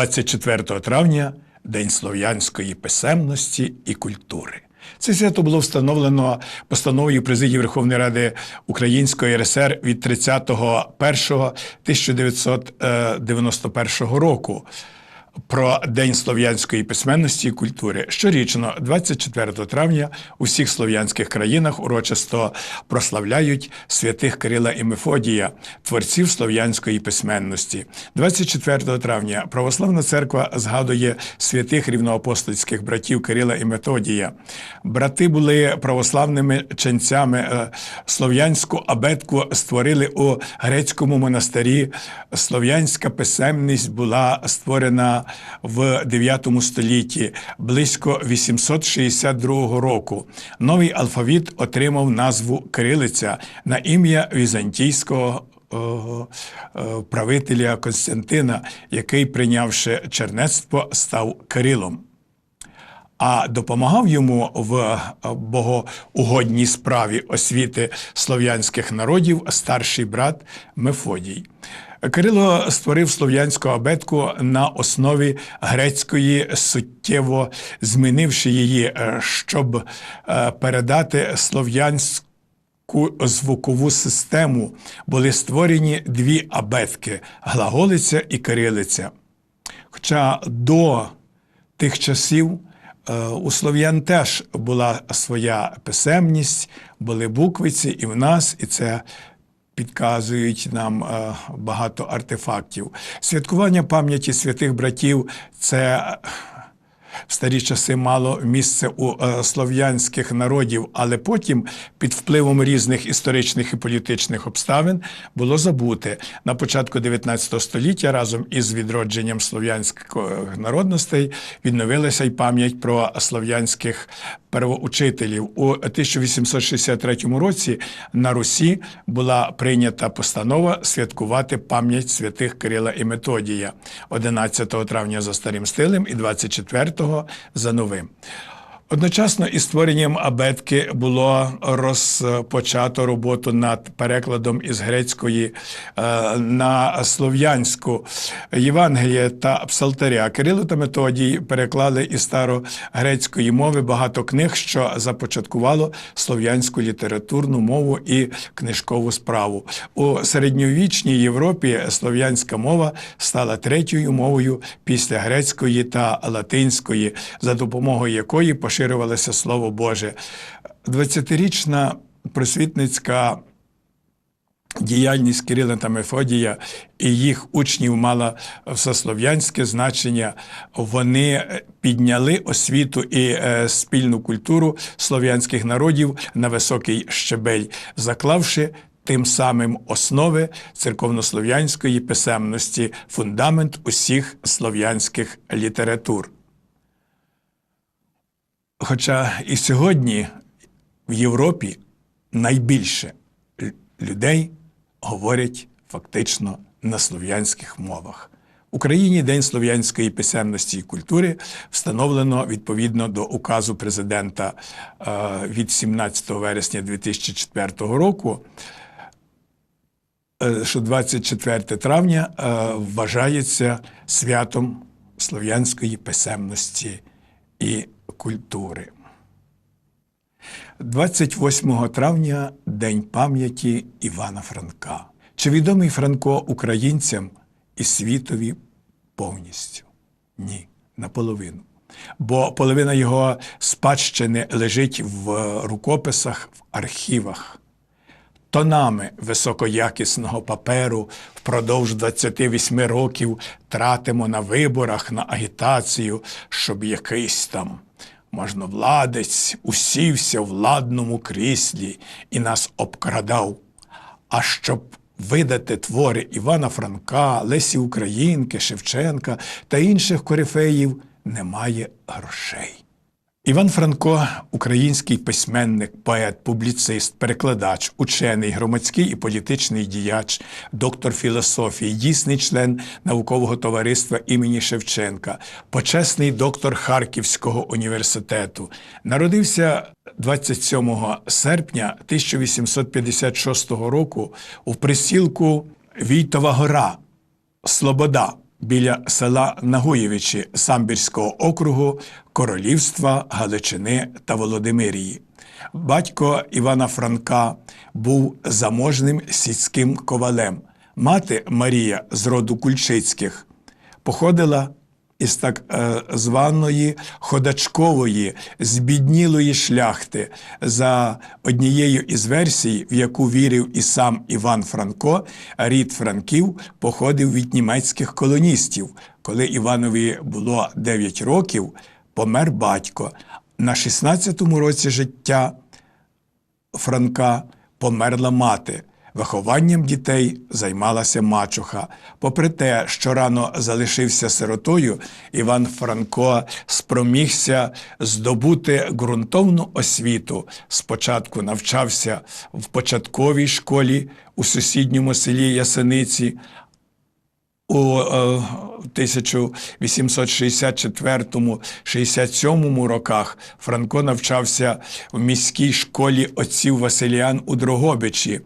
24 травня День слов'янської писемності і культури. Це свято було встановлено постановою Президії Верховної Ради Української РСР від 30.01.1991 року про День слов'янської письменності і культури. Щорічно, 24 травня, у всіх слов'янських країнах урочисто прославляють святих Кирила і Мефодія, творців слов'янської письменності. 24 травня Православна церква згадує святих рівноапостольських братів Кирила і Методія. Брати були православними ченцями. е, Слов'янську абетку створили у грецькому монастирі. Слов'янська писемність була створена в 9 столітті, близько 862 року. Новий алфавіт отримав назву Кирилиця на ім'я візантійського е, правителя Константина, який, прийнявши чернецтво, став Кирилом. А допомагав йому в е, богоугодній справі освіти слов'янських народів старший брат Мефодій. Кирило створив слов'янську абетку на основі грецької, суттєво змінивши її, е, щоб е, передати слов'янську звукову систему були створені дві абетки глаголиця і кирилиця. Хоча до тих часів е, у слов'ян теж була своя писемність, були буквиці і в нас, і це підказують нам е, багато артефактів. Святкування пам'яті святих братів це в старі часи мало місце у е, слов'янських народів, але потім, під впливом різних історичних і політичних обставин, було забуте. На початку 19 століття разом із відродженням слов'янських народностей відновилася й пам'ять про слов'янських первоучителів. У 1863 році на Русі була прийнята постанова святкувати пам'ять святих Кирила і Методія 11 травня за старим стилем і 24-го за новим. Одночасно із створенням абетки було розпочато роботу над перекладом із грецької е, на слов'янську Євангелія та Псалтаря. Кирило та Методій переклали із старогрецької мови багато книг, що започаткувало слов'янську літературну мову і книжкову справу. У середньовічній Європі слов'янська мова стала третьою мовою після грецької та латинської, за допомогою якої поширювалося Слово Боже. 20-річна просвітницька діяльність Кирила та Мефодія і їх учнів мала всеслов'янське значення. Вони підняли освіту і е, спільну культуру слов'янських народів на високий щебель, заклавши тим самим основи церковнослов'янської писемності, фундамент усіх слов'янських літератур. Хоча і сьогодні в Європі найбільше людей говорять фактично на слов'янських мовах. В Україні День слов'янської писемності і культури встановлено відповідно до указу президента е, від 17 вересня 2004 року е, що 24 травня е, вважається святом слов'янської писемності і культури. 28 травня День пам'яті Івана Франка. Чи відомий Франко українцям і світові повністю? Ні, наполовину. Бо половина його спадщини лежить в рукописах, в архівах тонами високоякісного паперу впродовж 28 років тратимо на виборах, на агітацію, щоб якийсь там можновладець усівся в ладному кріслі і нас обкрадав. А щоб видати твори Івана Франка, Лесі Українки, Шевченка та інших корифеїв, немає грошей. Іван Франко український письменник, поет, публіцист, перекладач, учений, громадський і політичний діяч, доктор філософії, дійсний член наукового товариства імені Шевченка, почесний доктор Харківського університету. Народився 27 серпня 1856 року у присілку Війтова гора, Слобода біля села Нагуєвичі Самбірського округу Королівства Галичини та Володимирії. Батько Івана Франка був заможним сільським ковалем. Мати Марія з роду Кульчицьких походила із так е, званої ходачкової, збіднілої шляхти. За однією із версій, в яку вірив і сам Іван Франко, рід Франків походив від німецьких колоністів. Коли Іванові було 9 років, помер батько. На 16-му році життя Франка померла мати. Вихованням дітей займалася мачуха. Попри те, що рано залишився сиротою, Іван Франко спромігся здобути ґрунтовну освіту. Спочатку навчався в початковій школі у сусідньому селі Ясениці, у е, 1864-67 роках Франко навчався в міській школі отців Василіан у Дрогобичі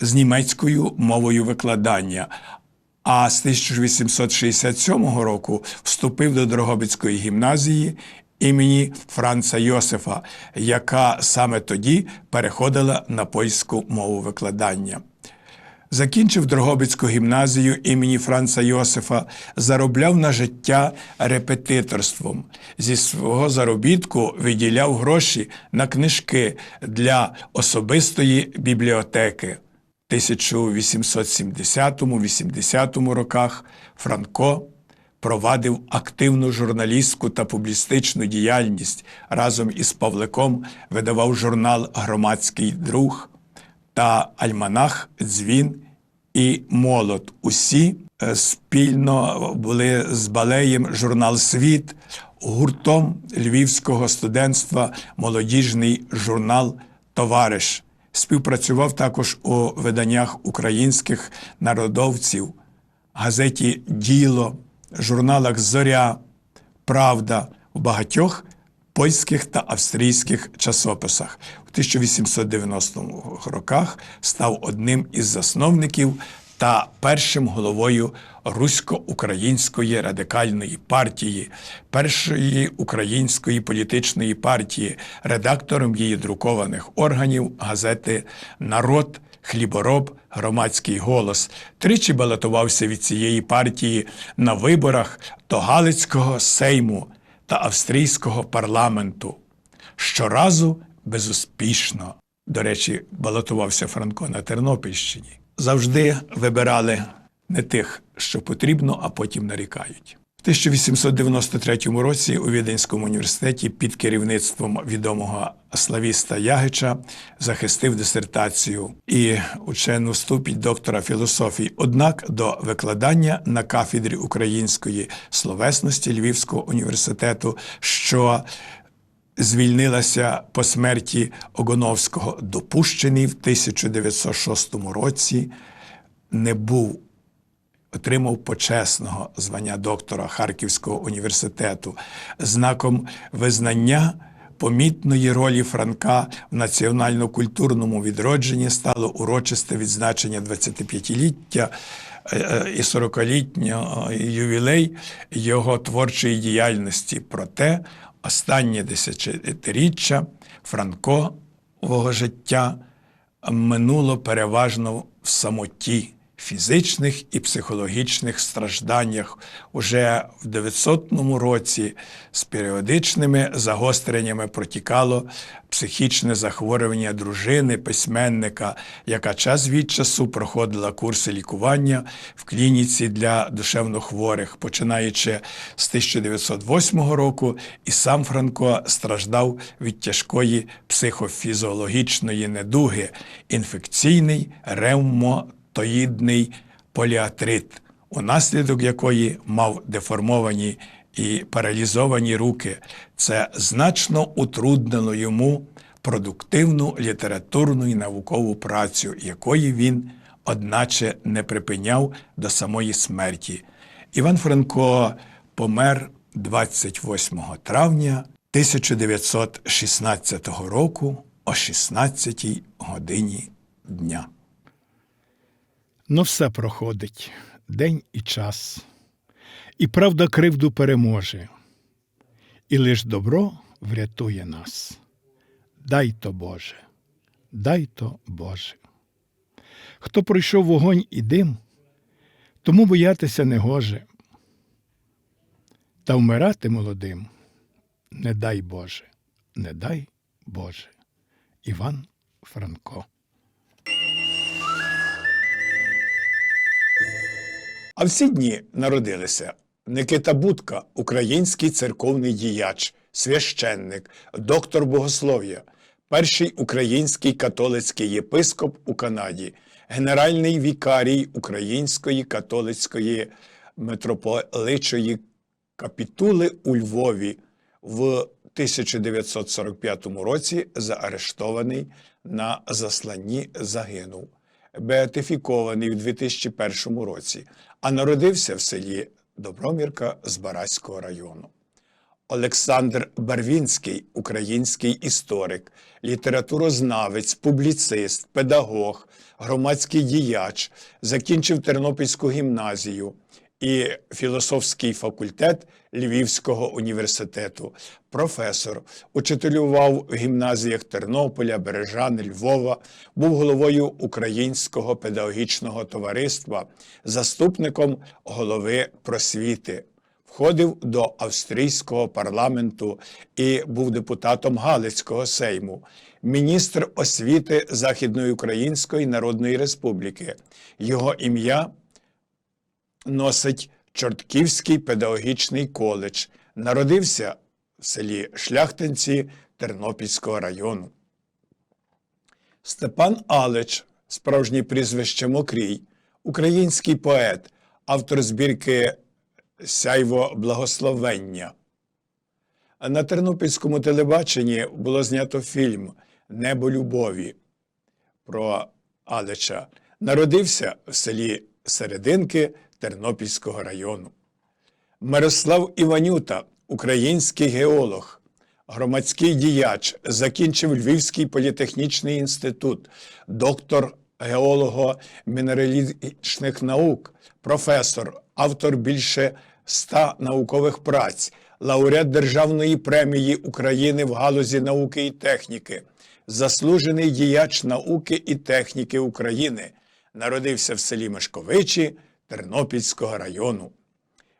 з німецькою мовою викладання. А з 1867 року вступив до Дрогобицької гімназії імені Франца Йосифа, яка саме тоді переходила на польську мову викладання. Закінчив Дрогобицьку гімназію імені Франца Йосифа, заробляв на життя репетиторством. Зі свого заробітку виділяв гроші на книжки для особистої бібліотеки. В 1870-80 роках Франко провадив активну журналістську та публістичну діяльність разом із Павликом видавав журнал Громадський друг та альманах Дзвін і Молот. Усі е, спільно були з балеєм журнал Світ, гуртом львівського студентства молодіжний журнал Товариш. Співпрацював також у виданнях українських народовців, газеті Діло, журналах Зоря, Правда у багатьох польських та австрійських часописах. У 1890 роках став одним із засновників та першим головою Русько-Української радикальної партії, першої української політичної партії, редактором її друкованих органів газети Народ. Хлібороб, громадський голос тричі балотувався від цієї партії на виборах до Галицького сейму та австрійського парламенту. Щоразу безуспішно. До речі, балотувався Франко на Тернопільщині. Завжди вибирали не тих, що потрібно, а потім нарікають. В 1893 році у Віденському університеті під керівництвом відомого славіста Ягича захистив дисертацію і учену ступінь доктора філософії. Однак до викладання на кафедрі української словесності Львівського університету, що звільнилася по смерті Огоновського, допущений в 1906 році, не був отримав почесного звання доктора Харківського університету, знаком визнання помітної ролі Франка в національно-культурному відродженні стало урочисте відзначення 25-ліття е, і 40-літнього ювілей його творчої діяльності. Проте останнє десятиріччя Франкового життя минуло переважно в самоті фізичних і психологічних стражданнях уже в 900 році з періодичними загостреннями протікало психічне захворювання дружини, письменника, яка час від часу проходила курси лікування в клініці для душевнохворих, починаючи з 1908 року, і сам Франко страждав від тяжкої психофізіологічної недуги, інфекційний ревмо тоїдний поліатрит, унаслідок якої мав деформовані і паралізовані руки. Це значно утруднило йому продуктивну літературну і наукову працю, якої він, одначе, не припиняв до самої смерті. Іван Франко помер 28 травня 1916 року о 16 годині дня. Ну, все проходить день і час. і правда кривду переможе, і лиш добро врятує нас. Дай то Боже, дай то Боже. Хто пройшов вогонь і дим, тому боятися не гоже. Та вмирати молодим не дай Боже, не дай Боже. Іван Франко. А в ці дні народилися. Никита Будка, український церковний діяч, священник, доктор богослов'я, перший український католицький єпископ у Канаді, генеральний вікарій Української католицької митрополичої капітули у Львові в 1945 році заарештований на засланні загинув беатифікований в 2001 році, а народився в селі Добромірка Збаразького району. Олександр Барвінський, український історик, літературознавець, публіцист, педагог, громадський діяч, закінчив Тернопільську гімназію і філософський факультет Львівського університету, професор, учителював в гімназіях Тернополя, Бережани, Львова, був головою Українського педагогічного товариства, заступником голови просвіти. Входив до австрійського парламенту і був депутатом Галицького сейму, міністр освіти Західної Української Народної Республіки. Його ім'я носить Чортківський педагогічний коледж. Народився в селі Шляхтинці Тернопільського району. Степан Алич, справжнє прізвище Мокрій, український поет, автор збірки Сяйво благословення. На тернопільському телебаченні було знято фільм Небо любові про Алича. Народився в селі Серединки Тернопільського району. Мирослав Іванюта, український геолог, громадський діяч, закінчив Львівський політехнічний інститут, доктор геолого-мінералічних наук, професор, автор більше ста наукових праць, лауреат Державної премії України в галузі науки і техніки, заслужений діяч науки і техніки України, народився в селі Мешковичі Тернопільського району.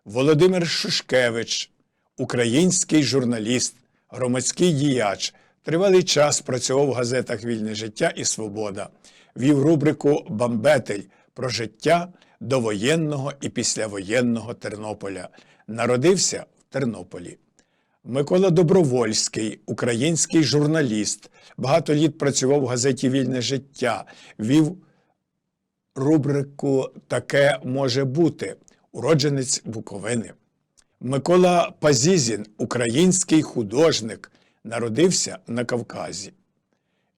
Володимир Шушкевич, український журналіст, громадський діяч, тривалий час працював в газетах Вільне життя і Свобода, вів рубрику Бамбетель про життя довоєнного і післявоєнного Тернополя. Народився в Тернополі. Микола Добровольський, український журналіст, багато літ працював в газеті Вільне життя, вів рубрику Таке може бути уродженець Буковини. Микола Пазізін, український художник, народився на Кавказі.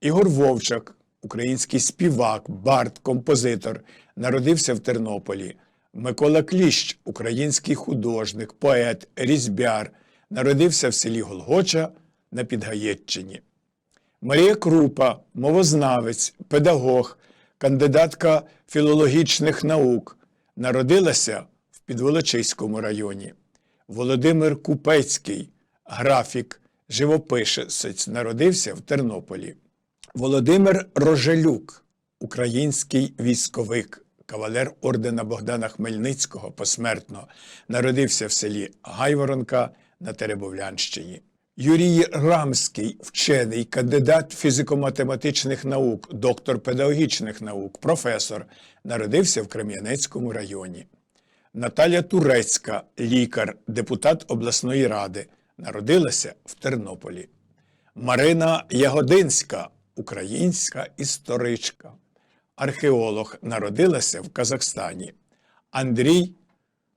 Ігор Вовчак, український співак, бард, композитор, народився в Тернополі. Микола Кліщ, український художник, поет, різьбяр, народився в селі Голгоча на Підгаєтчині. Марія Крупа, мовознавець, педагог, кандидатка філологічних наук, народилася в Підволочиському районі. Володимир Купецький, графік, живописець, народився в Тернополі. Володимир Рожелюк, український військовик, кавалер ордена Богдана Хмельницького посмертно, народився в селі Гайворонка на Теребовлянщині. Юрій Рамський, вчений, кандидат фізико-математичних наук, доктор педагогічних наук, професор, народився в Крем'янецькому районі. Наталя Турецька, лікар, депутат обласної ради, народилася в Тернополі. Марина Ягодинська, українська історичка, археолог, народилася в Казахстані. Андрій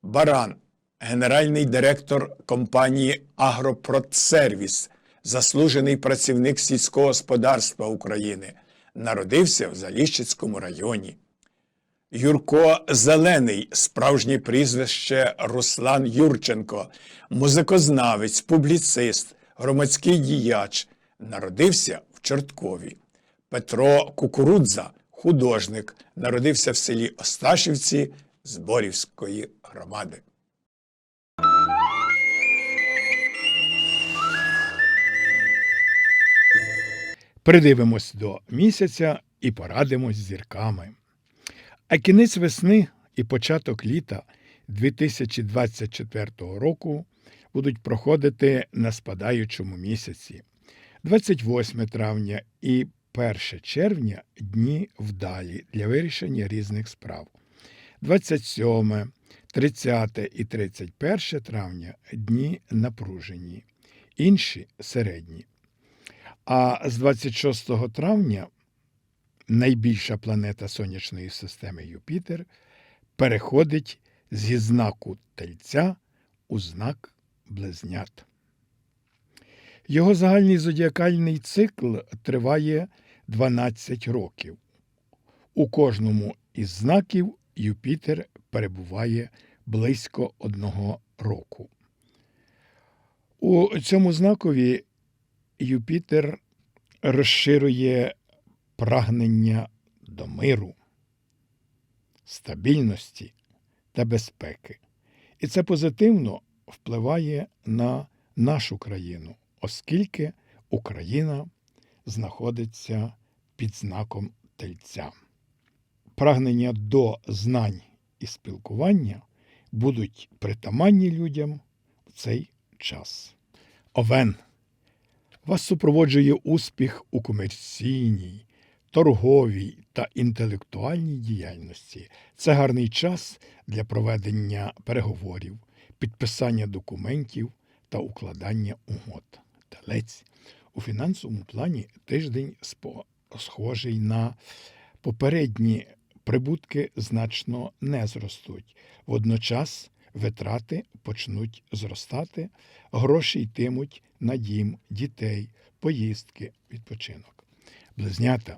Баран, генеральний директор компанії Агропродсервіс, заслужений працівник сільського господарства України, народився в Заліщицькому районі. Юрко Зелений, справжнє прізвище Руслан Юрченко, музикознавець, публіцист, громадський діяч, народився в Чорткові. Петро Кукурудза, художник, народився в селі Осташівці Зборівської громади. Придивимось до місяця і порадимось зірками. А кінець весни і початок літа 2024 року будуть проходити на спадаючому місяці. 28 травня і 1 червня дні вдалі для вирішення різних справ. 27, 30 і 31 травня дні напружені, інші середні. А з 26 травня найбільша планета сонячної системи Юпітер переходить зі знаку Тельця у знак Близнят. Його загальний зодіакальний цикл триває 12 років. У кожному із знаків Юпітер перебуває близько одного року. У цьому знакові Юпітер розширює прагнення до миру, стабільності та безпеки. І це позитивно впливає на нашу країну, оскільки Україна знаходиться під знаком тельця. Прагнення до знань і спілкування будуть притаманні людям в цей час. Овен. Вас супроводжує успіх у комерційній, торговій та інтелектуальній діяльності. Це гарний час для проведення переговорів, підписання документів та укладання угод. Телець. У фінансовому плані тиждень схожий на попередні прибутки значно не зростуть. Водночас витрати почнуть зростати, гроші йтимуть на дім, дітей, поїздки, відпочинок. Близнята.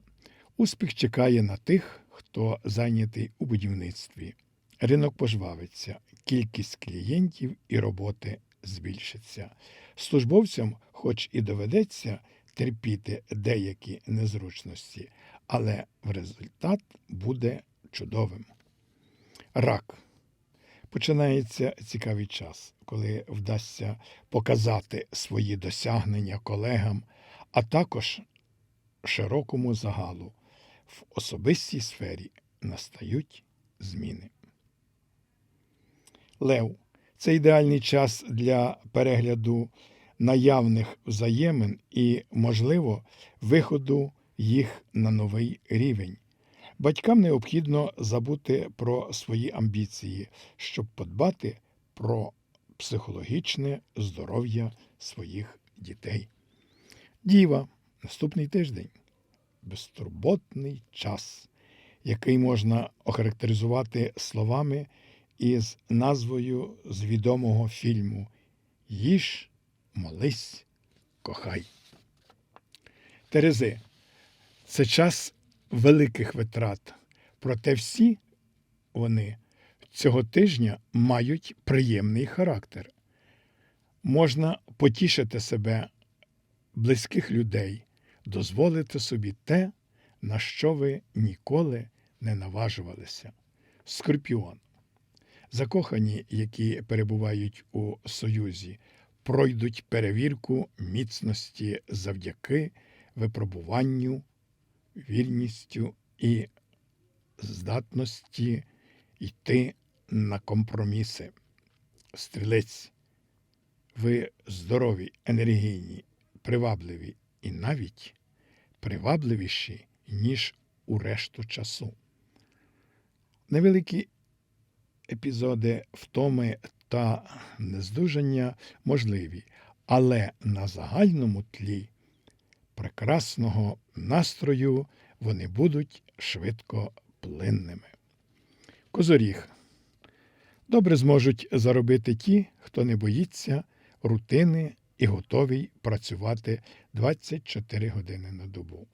Успіх чекає на тих, хто зайнятий у будівництві. Ринок пожвавиться, кількість клієнтів і роботи збільшиться. Службовцям, хоч і доведеться терпіти деякі незручності, але результат буде чудовим. Рак. Починається цікавий час, коли вдасться показати свої досягнення колегам, а також широкому загалу. В особистій сфері настають зміни. Лев це ідеальний час для перегляду наявних взаємин і, можливо, виходу їх на новий рівень. Батькам необхідно забути про свої амбіції, щоб подбати про психологічне здоров'я своїх дітей. Діва наступний тиждень безтурботний час, який можна охарактеризувати словами із назвою з відомого фільму Їж, молись, кохай. Терези це час великих витрат, проте всі вони цього тижня мають приємний характер. Можна потішити себе, близьких людей, дозволити собі те, на що ви ніколи не наважувалися. Скорпіон. Закохані, які перебувають у Союзі, пройдуть перевірку міцності завдяки випробуванню, вірністю і здатності йти на компроміси. Стрілець. Ви здорові, енергійні, привабливі і навіть привабливіші, ніж у решту часу. Невеликі епізоди втоми та нездужання можливі, але на загальному тлі прекрасного настрою вони будуть швидко плинними. Козоріг. Добре зможуть заробити ті, хто не боїться рутини і готовий працювати 24 години на добу.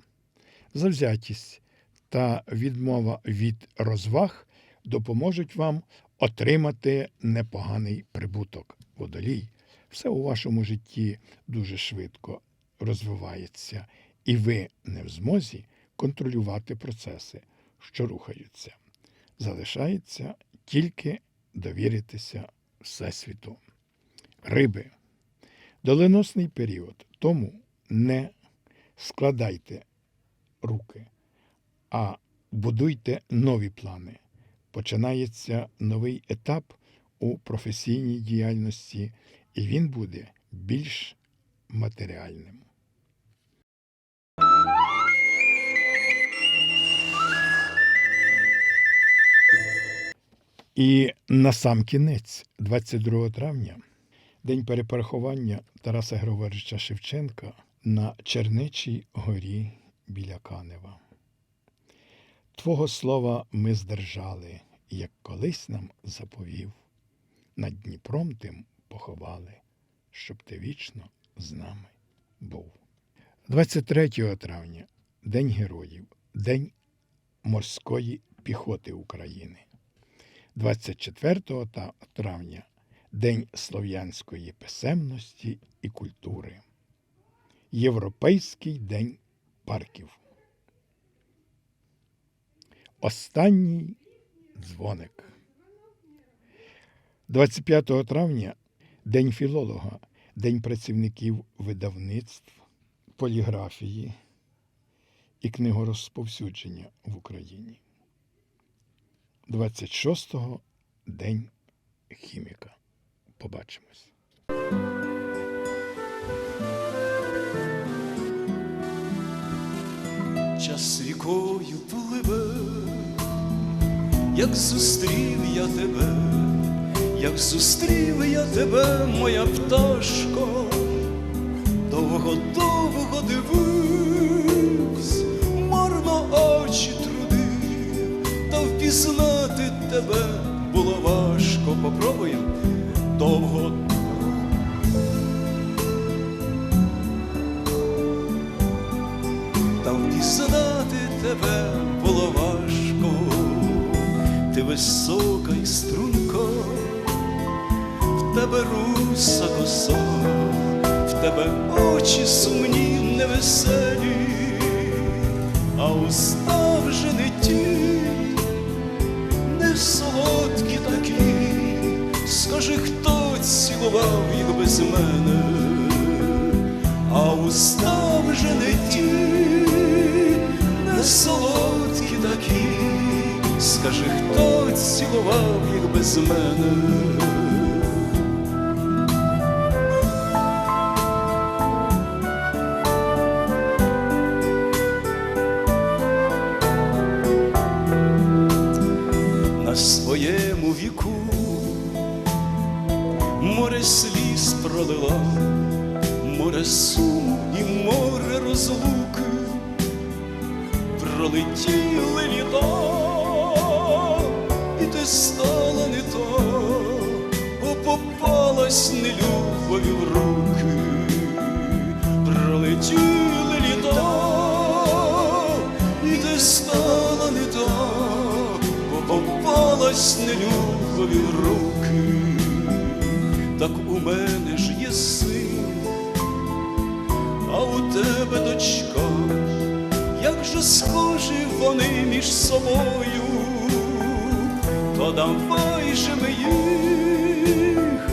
Завзятість та відмова від розваг допоможуть вам отримати непоганий прибуток. Водолій. Все у вашому житті дуже швидко розвивається, і ви не в змозі контролювати процеси, що рухаються. Залишається тільки довіритися Всесвіту. Риби. Доленосний період, тому не складайте руки, а будуйте нові плани. Починається новий етап у професійній діяльності, і він буде більш матеріальним. І на сам кінець, 22 травня, день перепорахування Тараса Григоровича Шевченка на Черничій горі біля Канева. Твого слова ми здержали, як колись нам заповів. Над Дніпром тим поховали, щоб ти вічно з нами був. 23 травня День Героїв, День морської піхоти України. 24 травня День слов'янської писемності і культури. Європейський день парків. Останній дзвоник. 25 травня День філолога, День працівників видавництв, поліграфії і книгорозповсюдження в Україні. 26-го День хіміка. Побачимось. Час рікою пливе, як зустрів я тебе, як зустрів я тебе, моя пташко, довго, довго дивився, марно очі трудив, та впізнати тебе було важко. Попробуєм довго. та впізнати тебе було важко, ти висока і струнка, в тебе руса коса, в тебе очі сумні, невеселі, а уста вже не ті, не солодкі такі, скажи, хто цілував їх без мене а уста вже не ті, не солодкі такі, скажи, хто цілував їх без мене. Пролетіли літа, і ти стала не та, бо попалась нелюбові в руки, пролетіли літа, і ти стала не та, бо попалась нелюбові в руки. Так у мене ж є син, а у тебе дочка, же схожі вони між собою, то давай же ми їх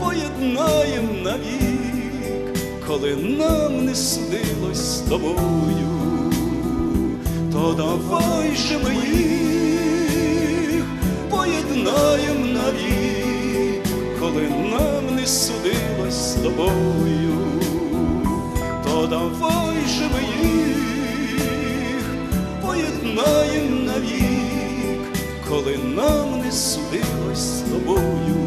поєднаєм навік, коли нам не судилось з тобою, то давай же ми їх поєднаєм навік, коли нам не судилось з тобою. То давай же ми їх поєднаєм навік, коли нам не судилось з тобою.